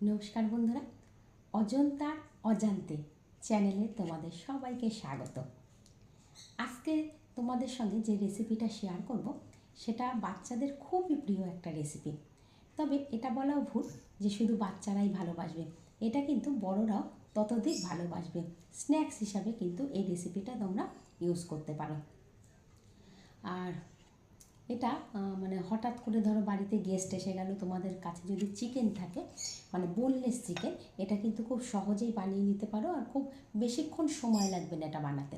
নমস্কার বন্ধুরা অজন্তার অজান্তে চ্যানেলে তোমাদের সবাইকে স্বাগত। আজকে তোমাদের সঙ্গে যে রেসিপিটা শেয়ার করব, সেটা বাচ্চাদের খুবই প্রিয় একটা রেসিপি তবে এটা বলাও ভুল যে শুধু বাচ্চারাই ভালোবাসবে, এটা কিন্তু বড়রাও ততোধিক ভালোবাসবে। স্ন্যাক্স হিসাবে কিন্তু এই রেসিপিটা তোমরা ইউজ করতে পারো। আর এটা মানে হঠাৎ করে ধরো বাড়িতে গেস্ট এসে গেল, তোমাদের কাছে যদি চিকেন থাকে মানে বোনলেস চিকেন এটা কিন্তু খুব সহজেই বানিয়ে নিতে পারো আর খুব বেশিক্ষণ সময় লাগবে না এটা বানাতে।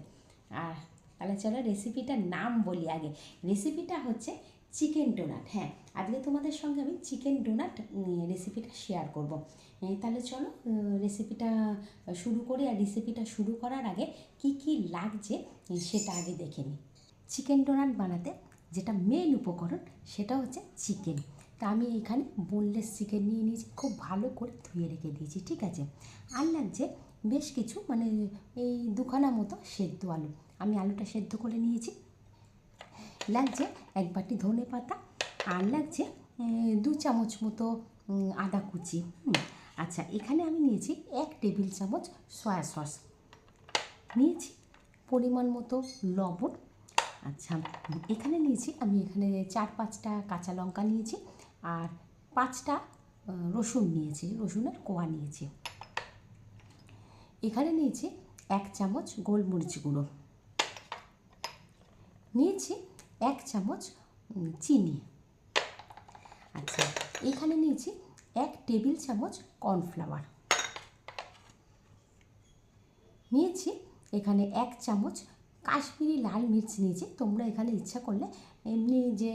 আর তাহলে চলো রেসিপিটার নাম বলি আগে। রেসিপিটা হচ্ছে চিকেন ডোনাট হ্যাঁ আজকে তোমাদের সঙ্গে আমি চিকেন ডোনাট রেসিপিটা শেয়ার করব। তাহলে চলো রেসিপিটা শুরু করি আর রেসিপিটা শুরু করার আগে কি কি লাগছে, সেটা আগে দেখে নিই। চিকেন ডোনাট বানাতে যেটা মেন উপকরণ, সেটা হচ্ছে চিকেন তা আমি এখানে বোনলেস চিকেন নিয়ে নিয়েছি, খুব ভালো করে ধুয়ে রেখে দিয়েছি, ঠিক আছে? আর লাগছে বেশ কিছু মানে এই দুখানা মতো সেদ্ধ আলু। আমি আলুটা সেদ্ধ করে নিয়েছি। লাগছে এক বাটি ধনে পাতা, আর লাগছে দু চামচ মতো আদা কুচি আচ্ছা এখানে আমি নিয়েছি এক টেবিল চামচ সয়া সস নিয়েছি পরিমাণ মতো লবণ আচ্ছা এখানে নিয়েছি, আমি এখানে চার পাঁচটা কাঁচা লঙ্কা নিয়েছি আর পাঁচটা রসুন নিয়েছি, রসুনের কোয়া নিয়েছি। এখানে নিয়েছি এক চামচ গোলমরিচ গুঁড়ো। নিয়েছি এক চামচ চিনি। আচ্ছা এখানে নিয়েছি এক টেবিল চামচ কর্নফ্লাওয়ার। নিয়েছি এখানে এক চামচ কাশ্মীরি লাল মির্চ নিয়েছি। তোমরা এখানে ইচ্ছা করলে এমনি যে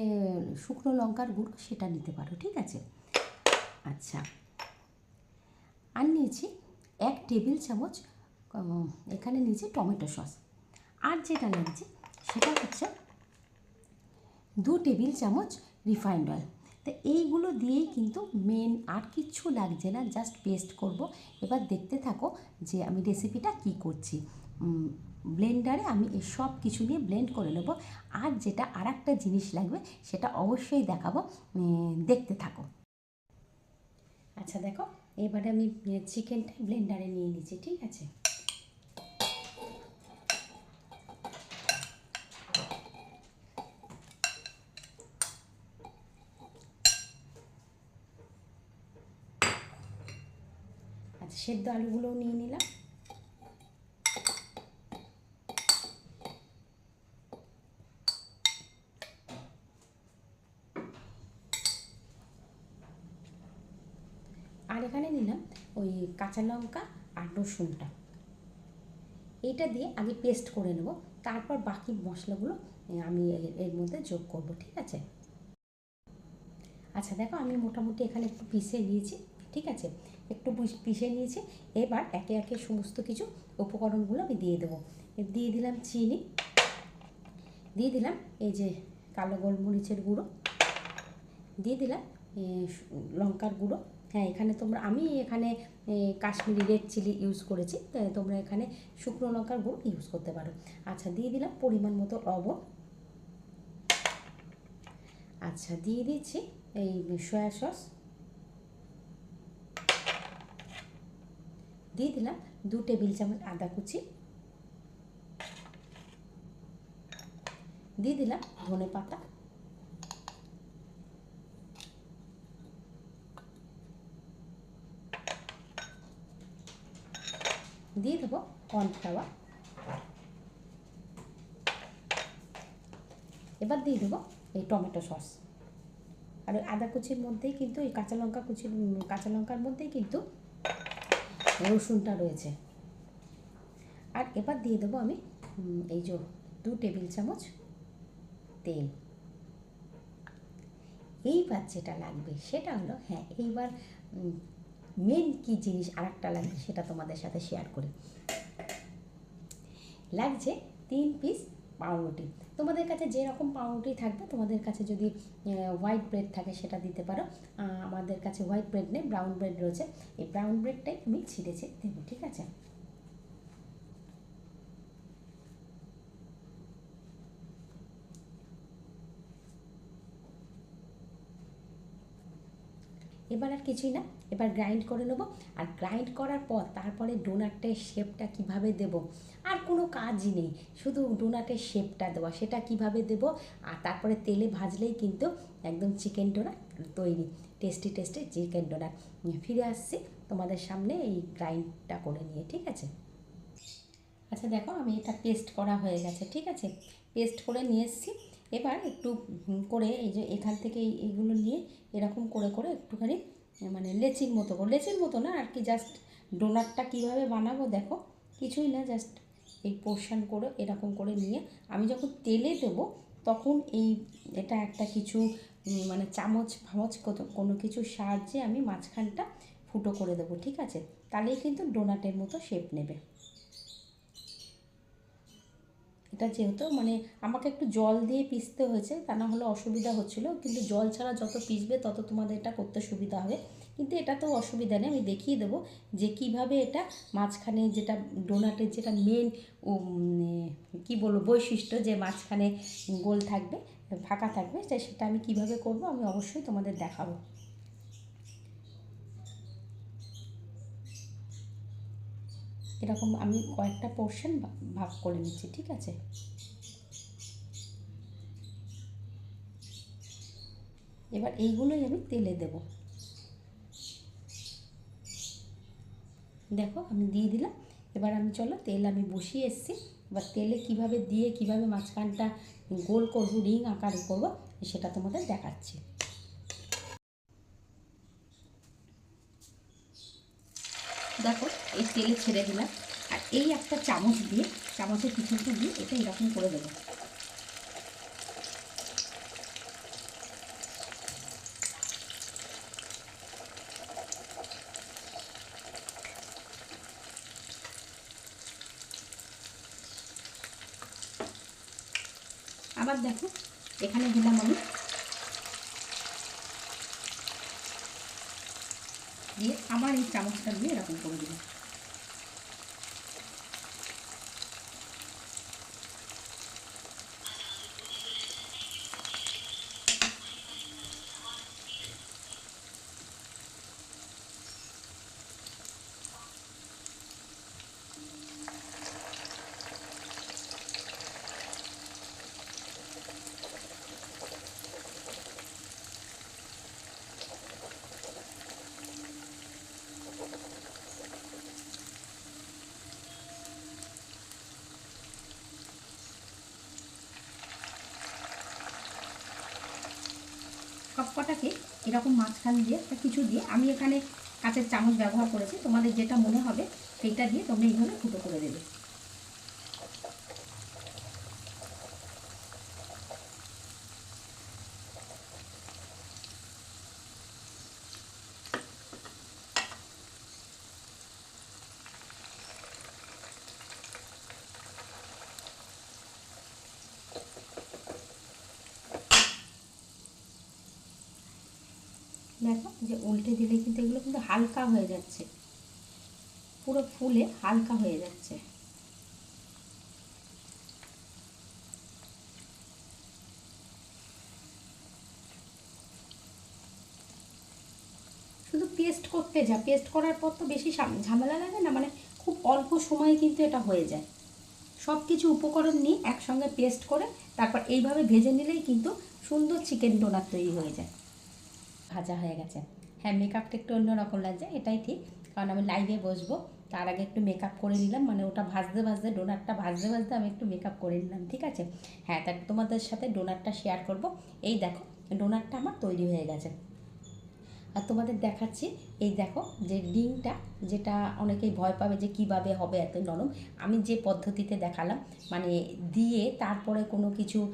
শুকনো লঙ্কার গুঁড়ো সেটা নিতে পারো, ঠিক আছে? আচ্ছা। আর নিয়েছি এক টেবিল চামচ এখানে নিয়েছি টমেটো সস। আর যেটা লাগছে সেটা হচ্ছে দু টেবিল চামচ রিফাইন্ড অয়েল। তো এইগুলো দিয়েই কিন্তু মেন আর কিচ্ছু লাগছে না জাস্ট পেস্ট করব। এবার দেখতে থাকো যে আমি রেসিপিটা কি করছি। ব্লেন্ডারে আমি এই সব কিছু নিয়ে ব্লেন্ড করে নেব। আর যেটা আর একটা জিনিস লাগবে, সেটা অবশ্যই দেখাবো দেখতে থাকো। আচ্ছা দেখো, এবারে আমি চিকেনটা ব্লেন্ডারে নিয়ে নিচ্ছি, ঠিক আছে? আচ্ছা সেদ্ধ আলুগুলোও নিয়ে নিলাম আর এখানে নিলাম ওই কাঁচা লঙ্কা আর রসুনটা। এইটা দিয়ে আগে পেস্ট করে নেব। তারপর বাকি মশলাগুলো আমি এর- মধ্যে যোগ করব, ঠিক আছে? আচ্ছা দেখো আমি মোটামুটি এখানে একটু পিষে নিয়েছি, ঠিক আছে? একটু পিষে নিয়েছি। এবার একে একে সমস্ত কিছু উপকরণগুলো আমি দিয়ে দেবো। দিয়ে দিলাম চিনি। দিয়ে দিলাম এই যে কালো গোলমরিচের গুঁড়ো। দিয়ে দিলাম লঙ্কার গুঁড়ো। হ্যাঁ এখানে তোমরা, আমি এখানে কাশ্মীরি রেড চিলি ইউজ করেছি তোমরা এখানে শুকনো লঙ্কার গুঁড়ো ইউজ করতে পারো। আচ্ছা দিয়ে দিলাম পরিমাণ মতো লবণ। আচ্ছা দিয়ে দিচ্ছি এই সয়া সস দিয়ে দিলাম দু টেবিল চামচ আদা কুচি। দিয়ে দিলাম ধনে পাতা দিয়ে দেবো কর্নফ্লাওয়ার এবার দিয়ে দেবো এই টমেটো সস আর ওই আদা কুচির মধ্যেই কিন্তু, এই কাঁচা লঙ্কা কুচির কাঁচা লঙ্কার মধ্যেই কিন্তু রসুনটা রয়েছে। আর এবার দিয়ে দেবো আমি এই যে দু টেবিল চামচ তেল। এইবার যেটা লাগবে সেটা হলো হ্যাঁ এইবার মেন কি জিনিস আর একটা লাগবে সেটা তোমাদের সাথে শেয়ার করি। লাগছে তিন পিস পাউরুটি। তোমাদের কাছে যেরকম পাউরুটি থাকবে, তোমাদের কাছে যদি হোয়াইট ব্রেড থাকে সেটা দিতে পারো। আমাদের কাছে হোয়াইট ব্রেড নেই ব্রাউন ব্রেড রয়েছে। এই ব্রাউন ব্রেডটাই আমি ছিঁড়েছে দেবো, ঠিক আছে? এবার আর কিছুই না, এবার গ্রাইন্ড করে নেব। আর গ্রাইন্ড করার পর তারপরে ডোনাটের শেপটা কীভাবে দেব? আর কোনো কাজই নেই, শুধু ডোনাটের শেপটা দেওয়া, সেটা কীভাবে দেব? আর তারপরে তেলে ভাজলেই কিন্তু একদম চিকেন ডোনাট তৈরি টেস্টি টেস্টি চিকেন ডোনাট ফিরে আসছি তোমাদের সামনে এই গ্রাইন্ডটা করে নিয়ে, ঠিক আছে? আচ্ছা দেখো, আমি এটা পেস্ট করা হয়ে গেছে, ঠিক আছে? পেস্ট করে নিয়ে এসেছি। এবার একটু করে এই যে এখান থেকে এই- এইগুলো নিয়ে এরকম করে করে একটুখানি মানে লেচির মতো করে। লেচির মতো না, আর কি জাস্ট ডোনাটটা কীভাবে বানাবো দেখো, কিছুই না জাস্ট এই পোর্শন করে এরকম করে নিয়ে আমি যখন তেলে দেবো, তখন এই এটা একটা কিছু মানে চামচ ফামচ কত- কোনো কিছুর সাহায্যে আমি মাঝখানটা ফুটো করে দেবো, ঠিক আছে? তাহলেই কিন্তু ডোনাটের মতো শেপ নেবে। এটা যেহেতু মানে আমাকে একটু জল দিয়ে পিসতে হয়েছে, তা না হলে অসুবিধা হচ্ছিল। কিন্তু জল ছাড়া যত পিসবে তত তোমাদের এটা করতে সুবিধা হবে। কিন্তু এটা তো অসুবিধা নেই, আমি দেখিয়ে দেবো যে কীভাবে এটা মাঝখানে যেটা ডোনাটের যেটা মেন কি বলব, বৈশিষ্ট্য যে মাঝখানে গোল থাকবে, ফাঁকা থাকবে সেটা আমি কীভাবে করব, আমি অবশ্যই তোমাদের দেখাবো। এরকম আমি কয়েকটা পোর্শন ভাগ করে নিচ্ছি, ঠিক আছে? এবার এইগুলোই আমি তেলে দেব। দেখো, আমি দিয়ে দিলাম। এবার আমি, চলো, তেল আমি বসিয়ে এসেছি। এবার তেলে কীভাবে দিয়ে, কীভাবে মাঝখানটা গোল করব, রিং আকারে করব, সেটা তোমাদের দেখাচ্ছি। দেখো, এই তেলে ছেড়ে দিলাম। আর এই একটা চামচ দিয়ে, চামচের পিছনটা দিয়ে এটা এরকম করে দেবো। আবার দেখো, এখানে দিলাম আমি দিয়ে আবার এই চামচটা দিয়ে এরকম করে দিলাম সবকটাকে এরকম মাঝখান দিয়ে একটা কিছু দিয়ে, আমি এখানে কাঁচের চামচ ব্যবহার করেছি। তোমাদের যেটা মনে হবে সেইটা দিয়ে তোমরা এইভাবে ফুটো করে দেবে। দেখো, যে উল্টে দিলে কিন্তু এগুলো কিন্তু হালকা হয়ে যাচ্ছে। পুরো ফুলে হালকা হয়ে যাচ্ছে। শুধু পেস্ট করতে যা, পেস্ট করার পর তো বেশি ঝামেলা লাগে না মানে খুব অল্প সময়ে কিন্তু এটা হয়ে যায়। সব কিছু উপকরণ নিয়ে একসঙ্গে পেস্ট করে তারপর এইভাবে ভেজে নিলেই কিন্তু সুন্দর চিকেন ডোনার তৈরি হয়ে যায়। ভাজা হয়ে গেছে। হ্যাঁ মেকআপটা একটু অন্যরকম লাগছে, এটাই ঠিক। কারণ আমি লাইভে বসবো, তার আগে একটু মেকআপ করে নিলাম মানে ওটা ভাজতে ভাজতে ডোনারটা ভাজতে ভাজতে আমি একটু মেকআপ করে নিলাম, ঠিক আছে? হ্যাঁ তা তোমাদের সাথে ডোনারটা শেয়ার করব। এই দেখো ডোনারটা আমার তৈরি হয়ে গেছে। আর তোমাদের দেখাচ্ছি, এই দেখো যে রিংটা যেটা অনেকেই ভয় পাবে যে কীভাবে হবে এত নরম। আমি যে পদ্ধতিতে দেখালাম মানে দিয়ে তারপরে কোনো কিছু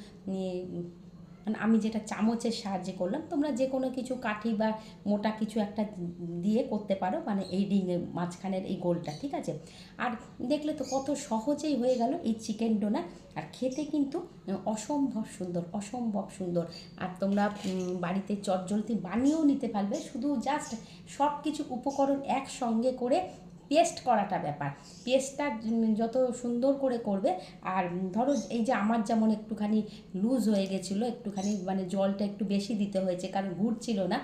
মানে আমি যেটা চামচের সাহায্যে করলাম, তোমরা যে কোনো কিছু কাঠি বা মোটা কিছু একটা দিয়ে করতে পারো মানে এই রিংয়ের মাঝখানের এই গোলটা, ঠিক আছে? আর দেখলে তো কত সহজেই হয়ে গেল এই চিকেন ডোনা। আর খেতে কিন্তু অসম্ভব সুন্দর অসম্ভব সুন্দর। আর তোমরা বাড়িতে চটজলদি বানিয়েও নিতে পারবে, শুধু জাস্ট সব কিছু উপকরণ একসঙ্গে করে পেস্ট করাটা ব্যাপার। পেস্টটা যত সুন্দর করে করবে, আর ধরো এই যে আমার যেমন একটুখানি লুজ হয়ে গেছিল, একটুখানি মানে জলটা একটু বেশি দিতে হয়েছে, কারণ ঘুরছিল না।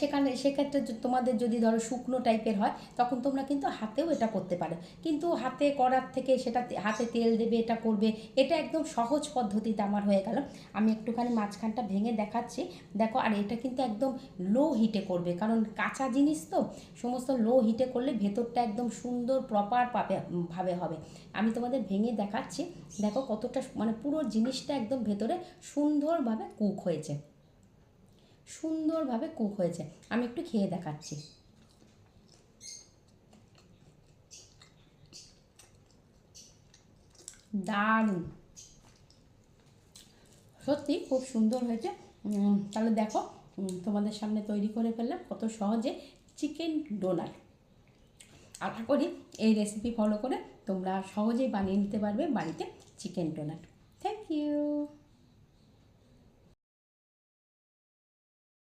সেখানে সেক্ষেত্রে তোমাদের যদি ধরো শুকনো টাইপের হয়, তখন তোমরা কিন্তু হাতেও এটা করতে পারো। কিন্তু হাতে করার থেকে সেটা হাতে তেল দেবে, এটা করবে, এটা একদম সহজ পদ্ধতিতে আমার হয়ে গেল। আমি একটুখানি মাঝখানটা ভেঙে দেখাচ্ছি। দেখো, আর এটা কিন্তু একদম লো হিটে করবে। কারণ কাঁচা জিনিস তো, সমস্ত লো হিটে করলে ভেতরটা একদম সুন্দর প্রপার পাবে ভাবে হবে। আমি তোমাদের ভেঙে দেখাচ্ছি। দেখো কতটা মানে পুরো জিনিসটা একদম ভেতরে সুন্দরভাবে কুক হয়েছে। সুন্দরভাবে কুক হয়েছে আমি একটু খেয়ে দেখাচ্ছি। দারুণ। সত্যি খুব সুন্দর হয়েছে। তাহলে দেখো তোমাদের সামনে তৈরি করে ফেললাম কত সহজে চিকেন ডোনাট। আশা করি এই রেসিপি ফলো করে তোমরা সহজেই বানিয়ে নিতে পারবে বাড়িতে চিকেন ডোনাট। Thank you